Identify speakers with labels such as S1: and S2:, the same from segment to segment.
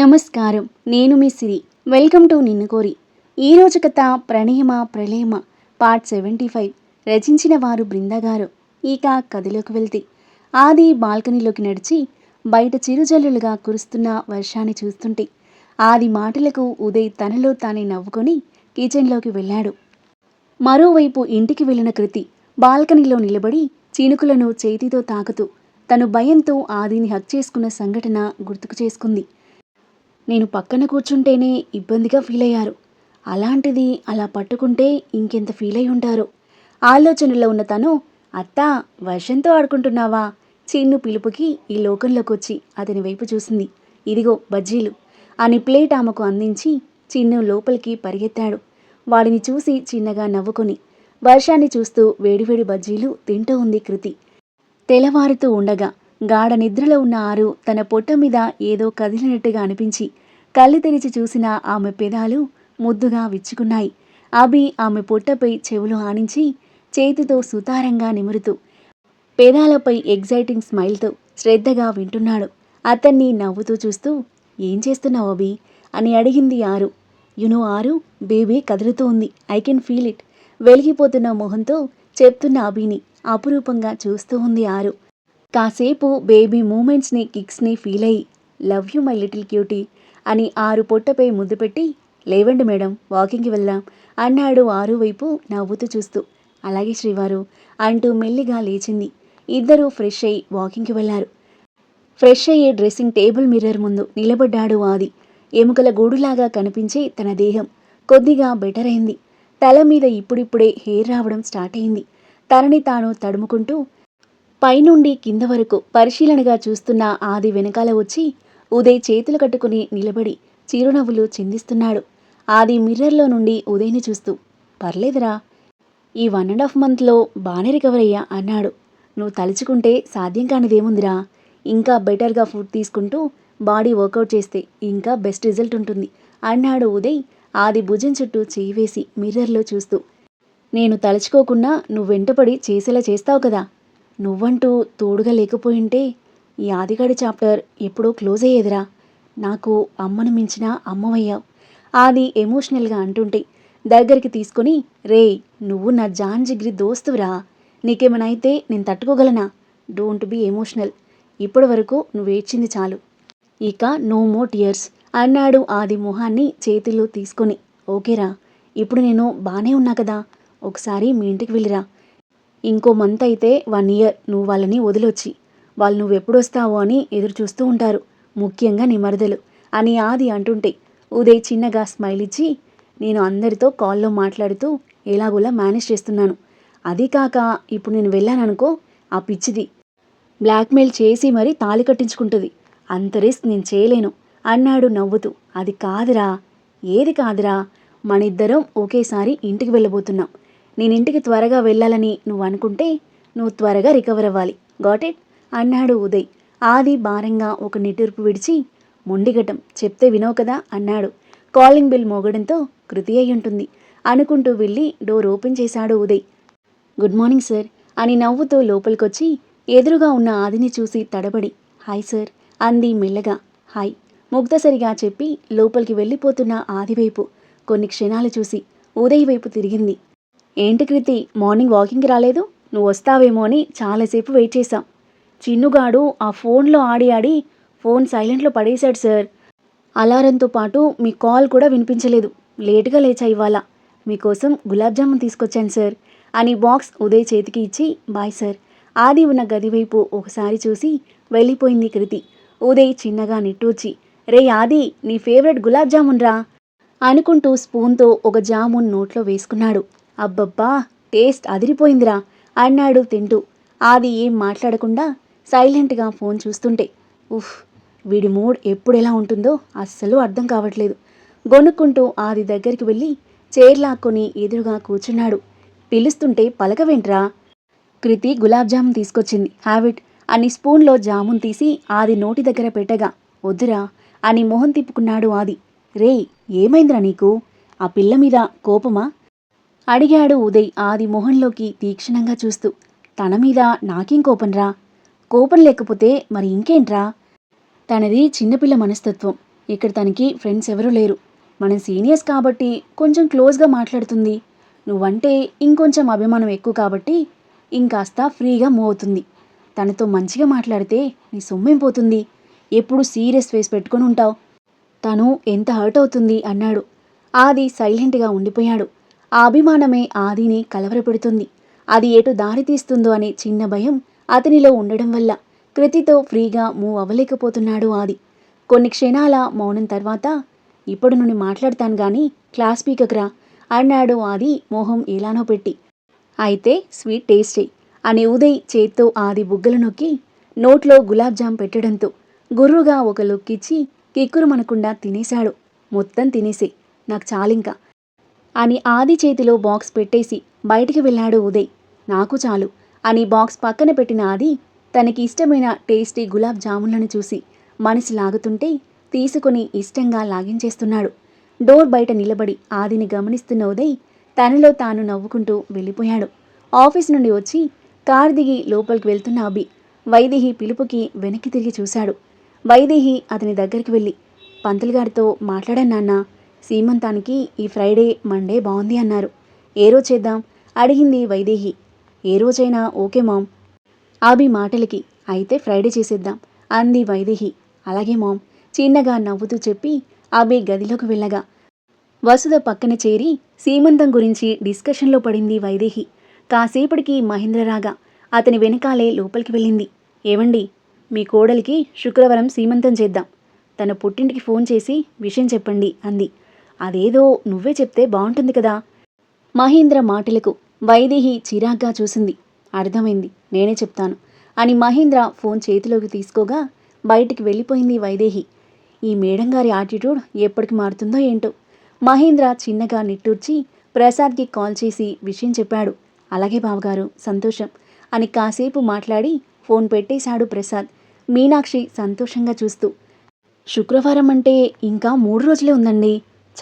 S1: నమస్కారం. నేను మీ సిరి. Welcome to నిన్ను కోరి. ఈరోజు కథ ప్రణయమ ప్రళయమ? Part seventy five. రచించిన వారు బృందగారు. ఇక కథలోకి వెళ్తే. ఆది బాల్కనీలోకి నడిచి బయట చిరుజల్లులుగా కురుస్తున్న వర్షాన్ని చూస్తుంటే ఆది మాటలకు ఉదయ్ తనలో తానే నవ్వుకొని కిచెన్లోకి వెళ్ళాడు. మరోవైపు ఇంటికి వెళ్ళిన కృతి బాల్కనీలో నిలబడి చినుకులను చేతితో తాకుతూ తను భయంతో ఆదిని హక్ చేసుకున్న సంఘటన గుర్తుకు చేసుకుంది. నేను పక్కన కూర్చుంటేనే ఇబ్బందిగా ఫీల్ అయ్యారు. అలాంటిది అలా పట్టుకుంటే ఇంకెంత ఫీల్ అయి ఉంటారో? ఆలోచనలో ఉన్న తను అత్తా వర్షంతో ఆడుకుంటున్నావా? చిన్ను పిలుపుకి ఈ లోకంలోకొచ్చి అతని వైపు చూసింది. ఇదిగో బజ్జీలు అని ప్లేట్ ఆమెకు అందించి చిన్ను లోపలికి పరిగెత్తాడు. వాడిని చూసి చిన్నగా నవ్వుకొని వర్షాన్ని చూస్తూ వేడివేడి బజ్జీలు తింటూ ఉంది కృతి తెల్లవారుతూ ఉండగా గాఢ నిద్రలో ఉన్న ఆరు తన పొట్ట మీద ఏదో కదిలినట్టుగా అనిపించి కళ్ళు తెరిచి చూసిన ఆమె పెదాలు ముద్దుగా విచ్చుకున్నాయి. అభి ఆమె పొట్టపై చెవులు ఆనించి చేతితో సుతారంగా నిమురుతూ పెదాలపై ఎగ్జైటింగ్ స్మైల్తో శ్రద్ధగా వింటున్నాడు. అతన్ని నవ్వుతూ చూస్తూ ఏం చేస్తున్నావు అభి? అని అడిగింది ఆరు. యునో ఆరు బేబీ కదులుతూ ఉంది ఐ కెన్ ఫీల్ ఇట్ వెలిగిపోతున్న మొహంతో చెప్తున్న అభిని అపురూపంగా చూస్తూ ఉంది ఆరు. కాసేపు బేబీ మూమెంట్స్ని కిక్స్ని ఫీల్ అయ్యి love you my little cutie అని ఆరు పొట్టపై ముద్దు పెట్టి లేవండి మేడం వాకింగ్కి వెళ్దాం అన్నాడు ఆరు వైపు నవ్వుతూ చూస్తూ. అలాగే శ్రీవారు అంటూ మెల్లిగా లేచింది. ఇద్దరూ ఫ్రెష్ అయ్యి వాకింగ్కి వెళ్ళారు. ఫ్రెష్ అయ్యే డ్రెస్సింగ్ టేబుల్ మిర్రర్ ముందు నిలబడ్డాడు ఆది. ఎముకల గూడులాగా కనిపించే తన దేహం కొద్దిగా బెటర్ అయింది. తల మీద ఇప్పుడిప్పుడే హెయిర్ రావడం స్టార్ట్ అయింది. తనని తాను తడుముకుంటూ పైనుండి కింద వరకు పరిశీలనగా చూస్తున్న ఆది వెనకాల వచ్చి ఉదయ్ చేతులు కట్టుకుని నిలబడి చిరునవ్వులు చిందిస్తున్నాడు. ఆది మిర్రర్లో నుండి ఉదయ్ని చూస్తూ పర్లేదురా ఈ వన్ అండ్ హాఫ్ మంత్లో బాగానే రికవర్ అయ్యా అన్నాడు. నువ్వు తలుచుకుంటే సాధ్యం కానిదేముందిరా. ఇంకా బెటర్గా ఫుడ్ తీసుకుంటూ బాడీ వర్కౌట్ చేస్తే ఇంకా బెస్ట్ రిజల్ట్ ఉంటుంది అన్నాడు ఉదయ్ ఆది భుజం చుట్టూ చేయి వేసి మిర్రర్లో చూస్తూ. నేను తలుచుకోకుండా నువ్వు వెంటపడి చేసేలా చేస్తావు కదా. నువ్వంటూ తోడుగా లేకపోయింటే ఈ ఆదిగాడి చాప్టర్ ఎప్పుడో క్లోజ్ అయ్యేదిరా. నాకు అమ్మను మించిన అమ్మవయ్యావు. ఆది ఎమోషనల్గా అంటుంటే దగ్గరికి తీసుకొని రే నువ్వు నా జాన్ జిగ్రి దోస్తువురా. నీకేమైనా అయితే నేను తట్టుకోగలనా? Don't be emotional. ఇప్పటి వరకు నువ్వు ఏడ్చింది చాలు. ఇక నో మో టియర్స్ అన్నాడు ఆది మొహాన్ని చేతిలో తీసుకొని. ఓకేరా ఇప్పుడు నేను బాగానే ఉన్నా కదా. ఒకసారి మీ ఇంటికి వెళ్ళిరా. ఇంకో మంత్ అయితే వన్ ఇయర్ నువ్వు వాళ్ళని వదిలొచ్చి. వాళ్ళు నువ్వు వస్తావో అని ఎదురు చూస్తూ ఉంటారు. ముఖ్యంగా నీ మరదలు అని ఆది అంటుంటే ఉదయ్ చిన్నగా స్మైల్ ఇచ్చి నేను అందరితో కాల్లో మాట్లాడుతూ ఎలాగోలా మేనేజ్ చేస్తున్నాను. అది కాక ఇప్పుడు నేను వెళ్ళాననుకో ఆ పిచ్చిది బ్లాక్మెయిల్ చేసి మరీ తాళి కట్టించుకుంటుంది. అంత రిస్క్ నేను చేయలేను. అన్నాడు నవ్వుతూ. అది కాదురా. ఏది కాదురా. మనిద్దరం ఒకేసారి ఇంటికి వెళ్ళబోతున్నాం. నేను ఇంటికి త్వరగా వెళ్ళాలని నువ్వు అనుకుంటే నువ్వు త్వరగా రికవర్ అవ్వాలి. గాట్ ఇట్ అన్నాడు ఉదయ్. ఆది భారంగా ఒక నిట్టూర్పు విడిచి మొండిగటం చెప్తే వినవు కదా అన్నాడు. కాలింగ్ బిల్ మోగడంతో కృతి అయి ఉంటుంది. అనుకుంటూ వెళ్ళి డోర్ ఓపెన్ చేశాడు ఉదయ్. గుడ్ మార్నింగ్ సార్ అని నవ్వుతూ లోపలికొచ్చి ఎదురుగా ఉన్న ఆదిని చూసి తడబడి హాయ్ సార్ అంది మెల్లగా. హాయ్ ముగ్ధసరిగా చెప్పి లోపలికి వెళ్ళిపోతున్న ఆది వైపు కొన్ని క్షణాలు చూసి ఉదయ్ వైపు తిరిగింది. ఏంటి కృతి మార్నింగ్ వాకింగ్కి రాలేదు? నువ్వు వస్తావేమో అని చాలాసేపు వెయిట్ చేశాం. చిన్నుగాడు ఆ ఫోన్లో ఆడి ఆడి ఫోన్ సైలెంట్లో పడేశాడు సార్. అలారంతో పాటు మీ కాల్ కూడా వినిపించలేదు. లేటుగా లేచా ఇవాళ. మీకోసం గులాబ్ జామున్ తీసుకొచ్చాను సార్. అని బాక్స్ ఉదయ్ చేతికి ఇచ్చి బాయ్ సార్. ఆది ఉన్న గది వైపు ఒకసారి చూసి వెళ్ళిపోయింది కృతి ఉదయ్ చిన్నగా నిట్టూర్చి రే ఆది నీ ఫేవరెట్ గులాబ్ జామున్ రా అనుకుంటూ స్పూన్తో ఒక జామున్ నోట్లో వేసుకున్నాడు. అబ్బబ్బా టేస్ట్ అదిరిపోయిందిరా అన్నాడు తింటూ. ఆది ఏం మాట్లాడకుండా సైలెంట్గా ఫోన్ చూస్తుంటే ఉఫ్ వీడి మూడ్ ఎప్పుడు ఎలా ఉంటుందో అస్సలు అర్థం కావట్లేదు. గొనుక్కుంటూ ఆది దగ్గరికి వెళ్ళి చేర్లాక్కొని ఎదురుగా కూర్చున్నాడు. పిలుస్తుంటే పలకవేంట్రా? కృతి గులాబ్ జామున్ తీసుకొచ్చింది హ్యావిట్ అని స్పూన్లో జామున్ తీసి ఆది నోటి దగ్గర పెట్టగా వద్దురా అని మొహం తిప్పుకున్నాడు ఆది. రే ఏమైందిరా నీకు? ఆ పిల్ల మీద కోపమా? అడిగాడు ఉదయ్ ఆది మొహంలోకి తీక్షణంగా చూస్తూ. తన మీద నాకేం కోపంరా? కోపం లేకపోతే మరి ఇంకేంట్రా? తనది చిన్నపిల్ల మనస్తత్వం. ఇక్కడ తనకి ఫ్రెండ్స్ ఎవరూ లేరు. మనం సీనియర్స్ కాబట్టి కొంచెం క్లోజ్గా మాట్లాడుతుంది. నువ్వంటే ఇంకొంచెం అభిమానం ఎక్కువ కాబట్టి ఇంకాస్త ఫ్రీగా మూవ్ అవుతుంది. తనతో మంచిగా మాట్లాడితే నీ సొమ్మేం పోతుంది? ఎప్పుడు సీరియస్ ఫేస్ పెట్టుకొని ఉంటావు? తను ఎంత హర్ట్ అవుతుంది? అన్నాడు. ఆది సైలెంట్గా ఉండిపోయాడు. ఆ అభిమానమే ఆదిని కలవరపెడుతుంది. అది ఎటు దారి తీస్తుందో అనే చిన్న భయం అతనిలో ఉండడం వల్ల కృతితో ఫ్రీగా మూవ్ అవ్వలేకపోతున్నాడు ఆది. కొన్ని క్షణాల మౌనం తర్వాత ఇప్పుడు నుండి మాట్లాడతాను గాని క్లాస్ పీకకురా అన్నాడు ఆది మోహం ఎలానో పెట్టి. అయితే స్వీట్ టేస్టే అని ఉదయ్ చేత్తో ఆది బుగ్గలు నొక్కి నోట్లో గులాబ్ జామ్ పెట్టడంతో గుర్రుగా ఒక లుక్కిచ్చి కిక్కురుమనకుండా తినేశాడు. మొత్తం తినేసే నాకు చాలింకా అని ఆది చేతిలో బాక్స్ పెట్టేసి బయటికి వెళ్ళాడు ఉదయ్. నాకు చాలు అని బాక్స్ పక్కన పెట్టిన ఆది తనకి ఇష్టమైన టేస్టీ గులాబ్ జాములను చూసి మనసు లాగుతుంటే తీసుకుని ఇష్టంగా లాగించేస్తున్నాడు. డోర్ బయట నిలబడి ఆదిని గమనిస్తున్న ఉదయ్ తనలో తాను నవ్వుకుంటూ వెళ్ళిపోయాడు. ఆఫీస్ నుండి వచ్చి కార్ దిగి లోపలికి వెళ్తున్న అభి వైదేహి పిలుపుకి వెనక్కి తిరిగి చూశాడు. వైదేహి అతని దగ్గరికి వెళ్ళి పంతులు గారితో మాట్లాడాను నాన్న సీమంతానికి ఈ ఫ్రైడే మండే బాగుంది అన్నారు. ఏ రోజు చేద్దాం? అడిగింది వైదేహి. ఏ రోజైనా ఓకే మామ్. అభి మాటలకి అయితే ఫ్రైడే చేసేద్దాం అంది వైదేహి. అలాగే మామ్ చిన్నగా నవ్వుతూ చెప్పి అభి గదిలోకి వెళ్ళగా. వసుధ పక్కన చేరి సీమంతం గురించి డిస్కషన్లో పడింది వైదేహి. కాసేపటికి మహేంద్ర రాగా అతని వెనకాలే లోపలికి వెళ్ళింది. ఏవండి మీ కోడలికి శుక్రవారం సీమంతం చేద్దాం. తన పుట్టింటికి ఫోన్ చేసి విషయం చెప్పండి అంది. అదేదో నువ్వే చెప్తే బాగుంటుంది కదా. మహేంద్ర మాటలకు వైదేహి చిరాగ్గా చూసింది. అర్థమైంది నేనే చెప్తాను అని మహేంద్ర ఫోన్ చేతిలోకి తీసుకోగా బయటికి వెళ్ళిపోయింది వైదేహి. ఈ మేడం గారి యాటిట్యూడ్ ఎప్పటికి మారుతుందో ఏంటో. మహేంద్ర చిన్నగా నిట్టూర్చి ప్రసాద్కి కాల్ చేసి విషయం చెప్పాడు. అలాగే బావగారు సంతోషం అని కాసేపు మాట్లాడి ఫోన్ పెట్టేశాడు ప్రసాద్. మీనాక్షి సంతోషంగా చూస్తూ శుక్రవారం అంటే ఇంకా మూడు రోజులే ఉందండి.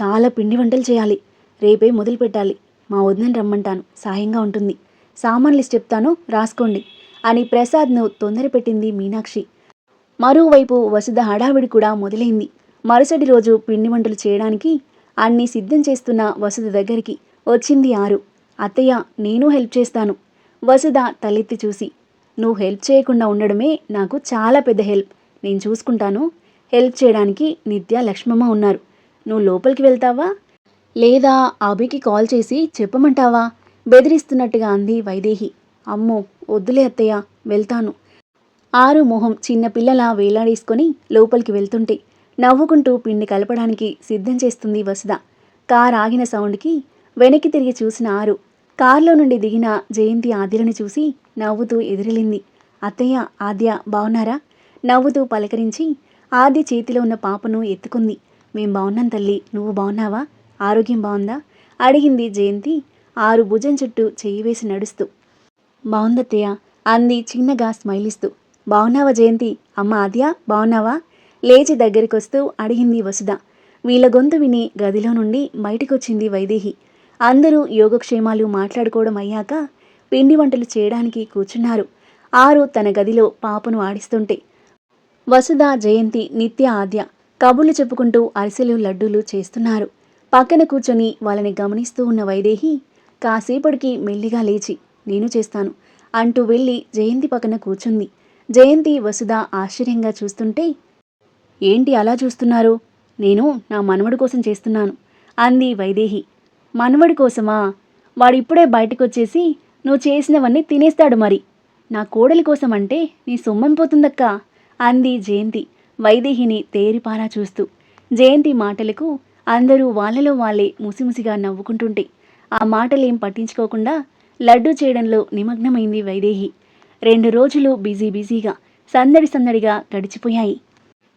S1: చాలా పిండి వంటలు చేయాలి. రేపే మొదలు పెట్టాలి. మా వదినని రమ్మంటాను. సాయంగా ఉంటుంది. సామాన్ లిస్ట్ చెప్తాను. రాసుకోండి. అని ప్రసాద్ను తొందర పెట్టింది మీనాక్షి. మరోవైపు వసుధ హడావిడి కూడా మొదలైంది. మరుసటి రోజు పిండి వంటలు చేయడానికి అన్నీ సిద్ధం చేస్తున్న వసుధ దగ్గరికి వచ్చింది ఆరు. అత్తయ్య నేను హెల్ప్ చేస్తాను. వసుధ తలెత్తి చూసి నువ్వు హెల్ప్ చేయకుండా ఉండడమే నాకు చాలా పెద్ద హెల్ప్. నేను చూసుకుంటాను. హెల్ప్ చేయడానికి నిత్య లక్ష్మమ్మ ఉన్నారు. నువ్వు లోపలికి వెళ్తావా? లేదా అభికి కాల్ చేసి చెప్పమంటావా? బెదిరిస్తున్నట్టుగా అంది వైదేహి. అమ్మో వద్దులే అత్తయ్య వెళ్తాను. ఆరు మొహం చిన్నపిల్లలా వేలాడేసుకొని లోపలికి వెళ్తుంటే నవ్వుకుంటూ పిండి కలపడానికి సిద్ధం చేస్తుంది వసుధ. కార్ ఆగిన సౌండ్కి వెనక్కి తిరిగి చూసిన ఆరు కారులో నుండి దిగిన జయంతి ఆదిలను చూసి నవ్వుతూ ఎదిరిలింది అత్తయ్య ఆద్య బావున్నారా? నవ్వుతూ పలకరించి ఆది చేతిలో ఉన్న పాపను ఎత్తుకుంది. మేం బాగున్నాం తల్లి. నువ్వు బాగున్నావా ఆరోగ్యం బాగుందా అడిగింది జయంతి. ఆరు భుజం చుట్టూ చెయ్యి వేసి నడుస్తూ. బాగుందత్తయ్య అంది చిన్నగా స్మైల్ ఇస్తూ బాగున్నావా జయంతి? అమ్మ ఆద్య బాగున్నావా లేచి దగ్గరికొస్తూ అడిగింది వసుధ. వీళ్ళ గొంతు విని గదిలో నుండి బయటికొచ్చింది వైదేహి. అందరూ యోగక్షేమాలు మాట్లాడుకోవడం అయ్యాక పిండి వంటలు చేయడానికి కూర్చున్నారు. ఆరు తన గదిలో పాపను ఆడిస్తుంటే వసుధ జయంతి నిత్య ఆద్య కబుర్లు చెప్పుకుంటూ అరిసెలు లడ్డూలు చేస్తున్నారు. పక్కన కూర్చొని వాళ్ళని గమనిస్తూ ఉన్న వైదేహి కాసేపటికి మెల్లిగా లేచి నేను చేస్తాను అంటూ వెళ్ళి జయంతి పక్కన కూర్చుంది. జయంతి వసుధ ఆశ్చర్యంగా చూస్తుంటే ఏంటి అలా చూస్తున్నారు? నేను నా మనవడి కోసం చేస్తున్నాను అంది వైదేహి. మనవడి కోసమా? వాడిప్పుడే బయటకొచ్చేసి నువ్వు చేసినవన్నీ తినేస్తాడు మరి. నా కోడలి కోసం అంటే నీ సొమ్మం పోతుందక్కా అంది జయంతి. వైదేహిని తేరిపారా చూస్తూ జయంతి మాటలకు అందరూ వాళ్ళలో వాళ్ళే ముసిముసిగా నవ్వుకుంటుంటే ఆ మాటలేం పట్టించుకోకుండా లడ్డు చేయడంలో నిమగ్నమైంది వైదేహి. రెండు రోజులు బిజీ బిజీగా సందడి సందడిగా గడిచిపోయాయి.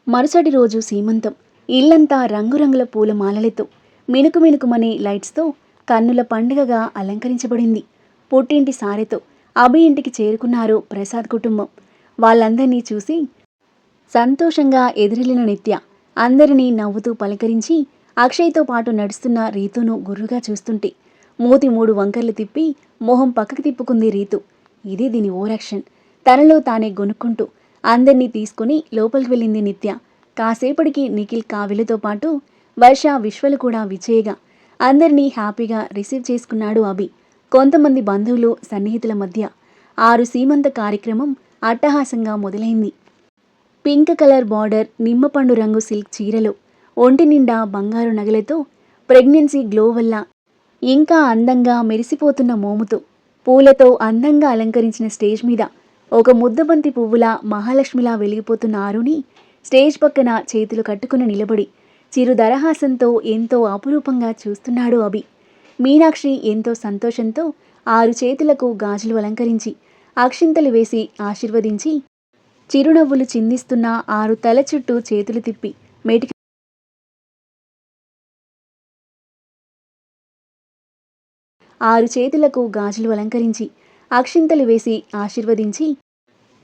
S1: మరుసటి రోజు సీమంతం ఇల్లంతా రంగురంగుల పూల మాలలతో మినుకు మినుకుమనే లైట్స్తో కన్నుల పండుగగా అలంకరించబడింది. పుట్టింటి సారెతో అభి ఇంటికి చేరుకున్నారు ప్రసాద్ కుటుంబం. వాళ్ళందరినీ చూసి సంతోషంగా ఎదిరిలిన నిత్య అందరినీ నవ్వుతూ పలకరించి అక్షయ్తో పాటు నడుస్తున్న రీతును గుర్రుగా చూస్తుంటే మూతి మూడు వంకర్లు తిప్పి మొహం పక్కకి తిప్పుకుంది రీతు. ఇది దీని ఓరాక్షన్. తనలో తానే గొనుక్కుంటూ అందర్నీ తీసుకుని లోపలికి వెళ్ళింది నిత్య. కాసేపటికి నిఖిల్ కావిలతో పాటు వర్ష విశ్వలు కూడా విజయగా అందరినీ హ్యాపీగా రిసీవ్ చేసుకున్నాడు అభి. కొంతమంది బంధువులు సన్నిహితుల మధ్య ఆరు సీమంత కార్యక్రమం అట్టహాసంగా మొదలైంది. పింక్ కలర్ బార్డర్ నిమ్మపండు రంగు సిల్క్ చీరలు ఒంటి నిండా బంగారు నగలతో ప్రెగ్నెన్సీ గ్లో వల్ల ఇంకా అందంగా మెరిసిపోతున్న మోముతో పూలతో అందంగా అలంకరించిన స్టేజ్ మీద ఒక ముద్దబంతి పువ్వులా మహాలక్ష్మిలా వెలిగిపోతున్న ఆరుని స్టేజ్ పక్కన చేతులు కట్టుకుని నిలబడి చిరు దరహాసంతో ఎంతో అపురూపంగా చూస్తున్నాడు అభి. మీనాక్షి ఎంతో సంతోషంతో ఆరు చేతులకు గాజులు అలంకరించి అక్షింతలు వేసి ఆశీర్వదించి చిరునవ్వులు చిందిస్తున్న ఆరు తల చుట్టూ చేతులు తిప్పి మేటికి ఆరు చేతులకు గాజులు అలంకరించి అక్షింతలు వేసి ఆశీర్వదించి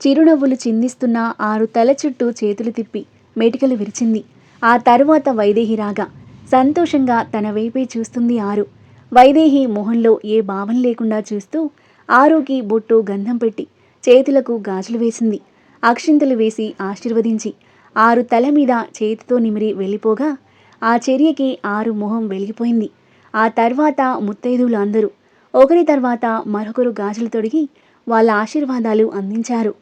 S1: చిరునవ్వులు చిందిస్తున్న ఆరు తల చుట్టూ చేతులు తిప్పి మేటికలు విరిచింది. ఆ తరువాత వైదేహి రాగా సంతోషంగా తన వైపే చూస్తుంది ఆరు. వైదేహి మొహంలో ఏ భావం లేకుండా చూస్తూ ఆరుకి బొట్టు గంధం పెట్టి చేతులకు గాజులు వేసింది. అక్షింతలు వేసి ఆశీర్వదించి ఆరు తల మీద చేతితో నిమిరి వెళ్ళిపోగా ఆ చర్యకి ఆరు మొహం వెలిగిపోయింది. ఆ తర్వాత ముత్తైదువులు అందరూ ఒకరి తర్వాత మరొకరు గాజులు తొడిగి వాళ్ళ ఆశీర్వాదాలు అందించారు.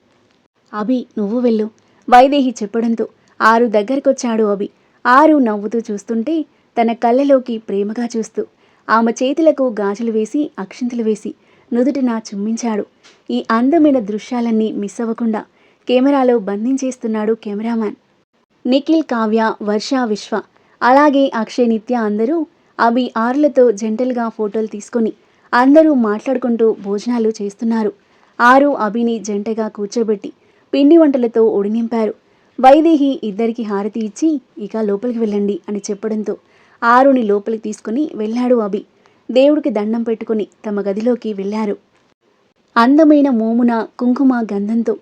S1: అభి నువ్వు వెళ్ళు. వైదేహి చెప్పడంతో ఆరు దగ్గరకొచ్చాడు అభి. ఆరు నవ్వుతూ చూస్తుంటే తన కళ్ళలోకి ప్రేమగా చూస్తూ ఆమె చేతులకు గాజులు వేసి అక్షింతలు వేసి నుదుటిన చుమ్మించాడు. ఈ అందమైన దృశ్యాలన్నీ మిస్ అవ్వకుండా కెమెరాలో బంధించేస్తున్నాడు కెమెరామ్యాన్. నిఖిల్ కావ్య వర్ష విశ్వ. అలాగే అక్షయ్ నిత్య అందరూ అభి ఆరులతో జంటలుగా ఫోటోలు తీసుకొని అందరూ మాట్లాడుకుంటూ భోజనాలు చేస్తున్నారు. ఆరు అభిని జంటగా కూర్చోబెట్టి పిండి వంటలతో ఒడినింపారు. వైదేహి ఇద్దరికి హారతి ఇచ్చి ఇక లోపలికి వెళ్ళండి అని చెప్పడంతో ఆరుని లోపలికి తీసుకుని వెళ్ళాడు అభి. దేవుడికి దండం పెట్టుకుని తమ గదిలోకి వెళ్ళారు. అందమైన మోమున కుంకుమ గంధంతో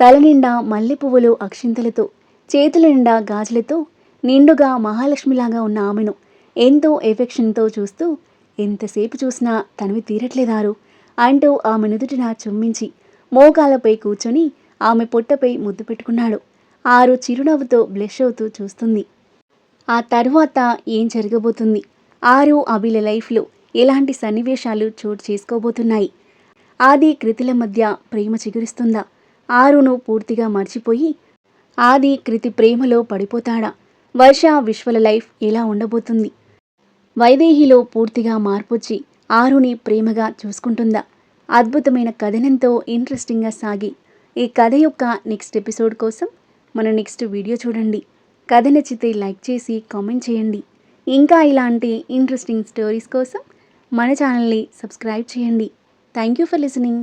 S1: తల నిండా మల్లె పువ్వులు అక్షింతలతో చేతుల నిండా గాజులతో నిండుగా మహాలక్ష్మిలాగా ఉన్న ఆమెను ఎంతో ఎఫెక్షన్తో చూస్తూ ఎంతసేపు చూసినా తనవి తీరట్లేదారు అంటూ ఆమె నుదుటిన చుమ్మించి మోకాలపై కూర్చొని ఆమె పొట్టపై ముద్దు పెట్టుకున్నాడు. ఆరు చిరునవ్వుతో బ్లెష్ అవుతూ చూస్తుంది. ఆ తర్వాత ఏం జరగబోతుంది? ఆరు అభిల లైఫ్లో ఎలాంటి సన్నివేశాలు చోటు చేసుకోబోతున్నాయి? ఆది కృతిల మధ్య ప్రేమ చిగురిస్తుందా? ఆరును పూర్తిగా మర్చిపోయి ఆది కృతి ప్రేమలో పడిపోతాడా? వర్ష విశ్వల లైఫ్ ఎలా ఉండబోతుంది? వైదేహిలో పూర్తిగా మార్పొచ్చి ఆరుని ప్రేమగా చూసుకుంటుందా? అద్భుతమైన కథనంతో ఇంట్రెస్టింగ్గా సాగి ఈ కథ యొక్క నెక్స్ట్ ఎపిసోడ్ కోసం మన నెక్స్ట్ వీడియో చూడండి. కథ నచ్చితే లైక్ చేసి కామెంట్ చేయండి. ఇంకా ఇలాంటి ఇంట్రెస్టింగ్ స్టోరీస్ కోసం మన ఛానల్ని సబ్స్క్రైబ్ చేయండి. Thank you for listening.